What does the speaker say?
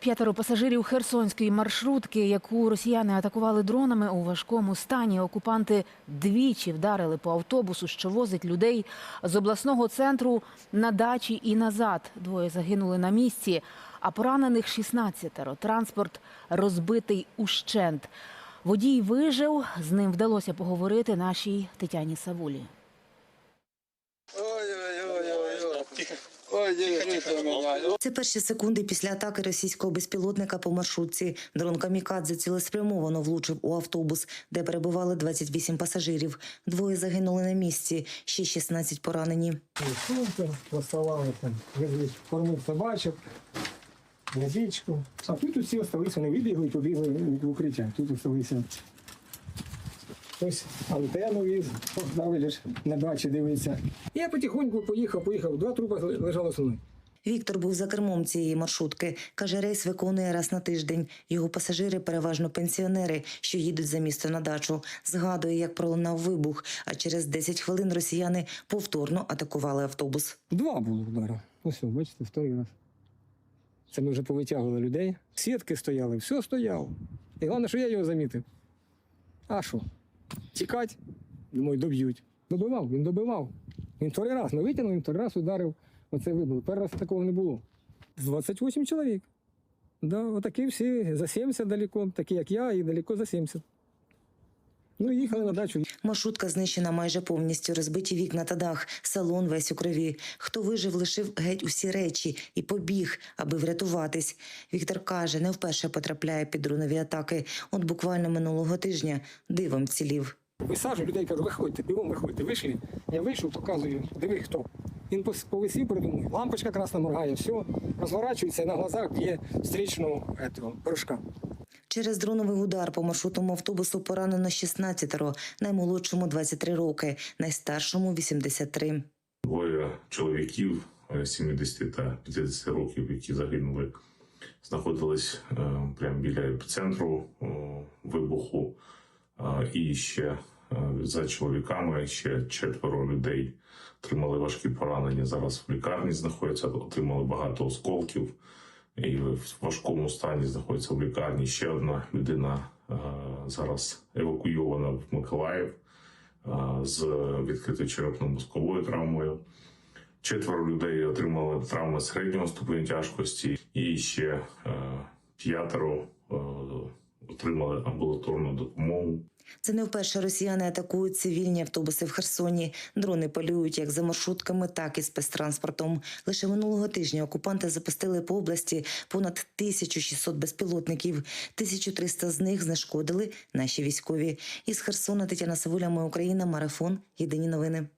П'ятеро пасажирів херсонської маршрутки, яку росіяни атакували дронами у важкому стані. Окупанти двічі вдарили по автобусу, що возить людей з обласного центру на дачі і назад. Двоє загинули на місці, а поранених 16 Транспорт розбитий ущент. Водій вижив. З ним вдалося поговорити нашій Тетяні Савулі. Це перші секунди після атаки російського безпілотника по маршрутці. Дрон Камікадзе цілеспрямовано влучив у автобус, де перебували 28 пасажирів. Двоє загинули на місці, ще 16 поранені. Розставали там, кормив собачок, водичку. А тут усі осталися, вони відбігли побігли в укриття. Тут осталися. Ось антенну віз, навіть на дачі дивиться. Я потихоньку поїхав, поїхав. Два трупи лежало со мною. Віктор був за кермом цієї маршрутки. Каже, рейс виконує раз на тиждень. Його пасажири переважно пенсіонери, що їдуть за місто на дачу. Згадує, як пролунав вибух, а через 10 хвилин росіяни повторно атакували автобус. Два було удара. Ось, бачите, вторий раз. Це ми вже повитягували людей. Сітки стояли, все стояло. І головне, що я його замітив. А що? Тікать? Думаю, доб'ють. Добивав, він добивав. Він вторий раз ми витягнув, він вторий раз ударив. Оце вибило. Перший раз такого не було. З 28 чоловік. Да, отакі всі за 70 далеко, такі як я, і далеко за 70. Ну, їхали на дачу. Маршрутка знищена майже повністю, розбиті вікна та дах, салон весь у крові. Хто вижив, лишив геть усі речі і побіг, аби врятуватись. Віктор каже, не вперше потрапляє під дронові атаки. От буквально минулого тижня дивом цілів. Висаджую людей, кажу, виходьте, бігом виходьте. Вийшли. Я вийшов, показую, диви хто. Він повисів передо мною, лампочка красна моргає, все, розворачується і на глазах б'є стрічного этого, порошка. Через дроновий удар по маршрутному автобусу поранено 16-ро, наймолодшому 23 роки, найстаршому 83. Двоє чоловіків е, 70 та 50 років, які загинули, знаходились е, прямо біля епіцентру е, вибуху. І ще е, за чоловіками ще четверо людей отримали важкі поранення. Зараз в лікарні знаходяться, отримали багато осколків і в важкому стані знаходиться в лікарні. Ще одна людина е, зараз евакуйована в Миколаїв е, з відкритою черепно-мозковою травмою. Четверо людей отримали травми середнього ступеня тяжкості, і ще п'ятеро отримали амбулаторну допомогу. Це не вперше росіяни атакують цивільні автобуси в Херсоні. Дрони полюють як за маршрутками, так і спецтранспортом. Лише минулого тижня окупанти запустили по області понад 1600 безпілотників. 1300 з них знешкодили наші військові. Із Херсона Тетяна Савуля, Моя Україна, марафон. Єдині новини.